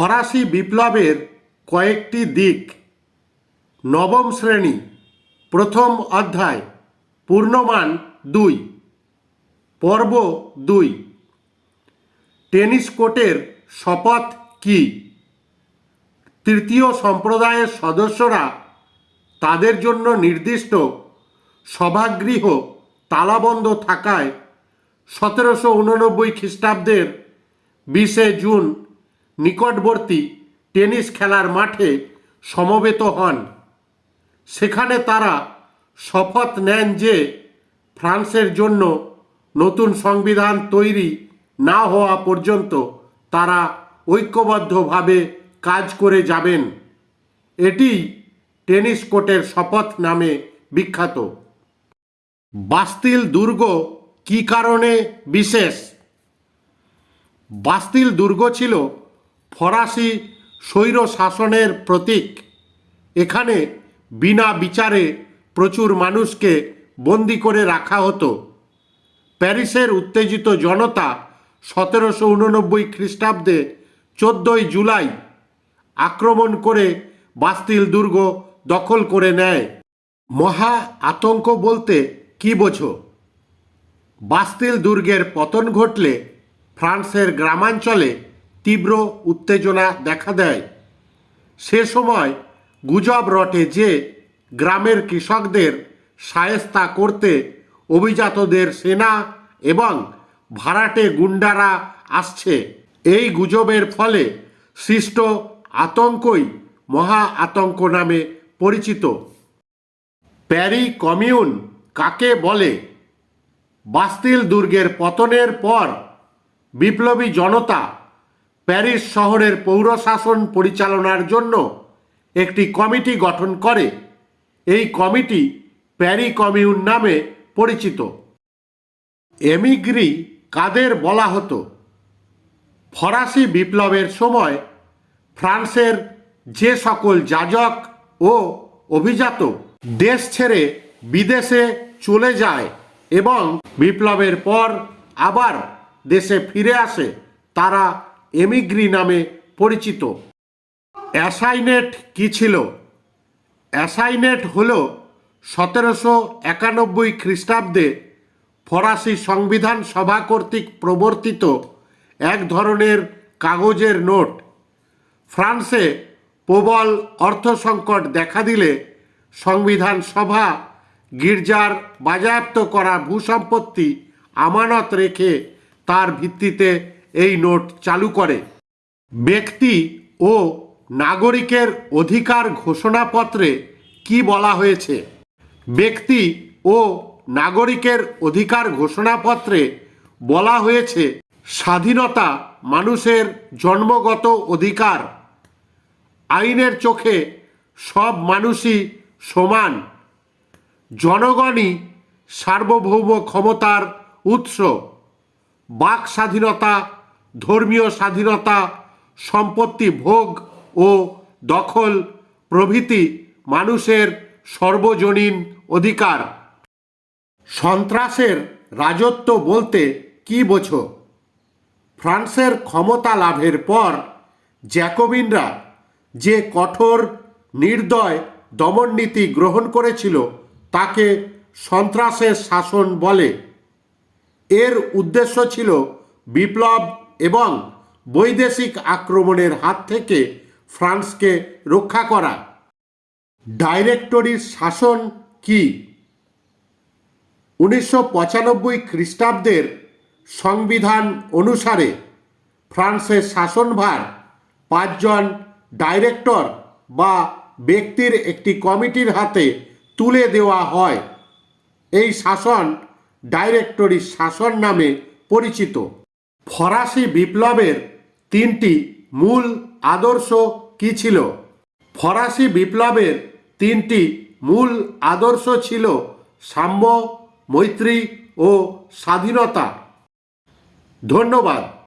ফরাসি বিপ্লবের কয়েকটি দিক। নবম শ্রেণি, প্রথম অধ্যায়, পূর্ণমান দুই, পর্ব দুই। টেনিস কোর্টের শপথ কি? তৃতীয় সম্প্রদায়ের সদস্যরা তাদের জন্য নির্দিষ্ট সভাগৃহ তালাবন্ধ থাকায় সতেরোশো উননব্বই খ্রিস্টাব্দের বিশে জুন নিকটবর্তী টেনিস খেলার মাঠে সমবেত হন। সেখানে তারা শপথ নেন যে ফ্রান্সের জন্য নতুন সংবিধান তৈরি না হওয়া পর্যন্ত তারা ঐক্যবদ্ধভাবে কাজ করে যাবেন। এটি টেনিস কোর্টের শপথ নামে বিখ্যাত। বাস্তিল দুর্গ কি কারণে বিশেষ? বাস্তিল দুর্গ ছিল ফরাসি স্বৈর শাসনের প্রতীক। এখানে বিনা বিচারে প্রচুর মানুষকে বন্দি করে রাখা হতো। প্যারিসের উত্তেজিত জনতা সতেরোশো উননব্বই খ্রিস্টাব্দে চোদ্দই জুলাই আক্রমণ করে বাস্তিল দুর্গ দখল করে নেয়। মহা আতঙ্ক বলতে কি বোঝো? বাস্তিল দুর্গের পতন ঘটলে ফ্রান্সের গ্রামাঞ্চলে তীব্র উত্তেজনা দেখা দেয়। সে সময় গুজব রটে যে গ্রামের কৃষকদের সায়স্তা করতে অভিজাতদের সেনা এবং ভাড়াটে গুন্ডারা আসছে। এই গুজবের ফলে সৃষ্ট আতঙ্কই মহা আতঙ্ক নামে পরিচিত। প্যারি কমিউন কাকে বলে? বাস্তিল দুর্গের পতনের পর বিপ্লবী জনতা প্যারিস শহরের পৌরশাসন পরিচালনার জন্য একটি কমিটি গঠন করে। এই কমিটি প্যারি কমিউন নামে পরিচিত। এমিগ্রি কাদের বলা হতো? ফরাসি বিপ্লবের সময় ফ্রান্সের যে সকল যাজক ও অভিজাত দেশ ছেড়ে বিদেশে চলে যায় এবং বিপ্লবের পর আবার দেশে ফিরে আসে, তারা এমিগ্রি নামে পরিচিত। অ্যাসাইনেট কি ছিল? অ্যাসাইনেট হল সতেরোশো একানব্বই খ্রিস্টাব্দে ফরাসি সংবিধান সভা কর্তৃক প্রবর্তিত এক ধরনের কাগজের নোট। ফ্রান্সে প্রবল অর্থ সংকট দেখা দিলে সংবিধান সভা গির্জার বাজেয়াপ্ত করা ভূসম্পত্তি আমানত রেখে তার ভিত্তিতে এই নোট চালু করে। ব্যক্তি ও নাগরিকের অধিকার ঘোষণাপত্রে কি বলা হয়েছে? ব্যক্তি ও নাগরিকের অধিকার ঘোষণাপত্রে বলা হয়েছে, স্বাধীনতা মানুষের জন্মগত অধিকার। আইনের চোখে সব মানুষই সমান। জনগণই সার্বভৌম ক্ষমতার উৎস। বাক স্বাধীনতা ধর্মীয় স্বাধীনতা, সম্পত্তি, ভোগ ও দখল প্রভৃতি মানুষের সর্বজনীন অধিকার। সন্ত্রাসের রাজত্ব বলতে কি বোঝো? ফ্রান্সের ক্ষমতা লাভের পর জ্যাকোবিনরা যে কঠোর, নির্দয় দমননীতি গ্রহণ করেছিল, তাকে সন্ত্রাসের শাসন বলে। এর উদ্দেশ্য ছিল বিপ্লব এবং বৈদেশিক আক্রমণের হাত থেকে ফ্রান্সকে রক্ষা করা। ডাইরেক্টরির শাসন কি? উনিশশো পঁচানব্বই খ্রিস্টাব্দের সংবিধান অনুসারে ফ্রান্সের শাসনভার পাঁচজন ডাইরেক্টর বা ব্যক্তির একটি কমিটির হাতে তুলে দেওয়া হয়। এই শাসন ডাইরেক্টরি শাসন নামে পরিচিত। ফরাসি বিপ্লবের তিনটি মূল আদর্শ কি ছিল? ফরাসি বিপ্লবের তিনটি মূল আদর্শ ছিল সাম্য, মৈত্রী ও স্বাধীনতা। ধন্যবাদ।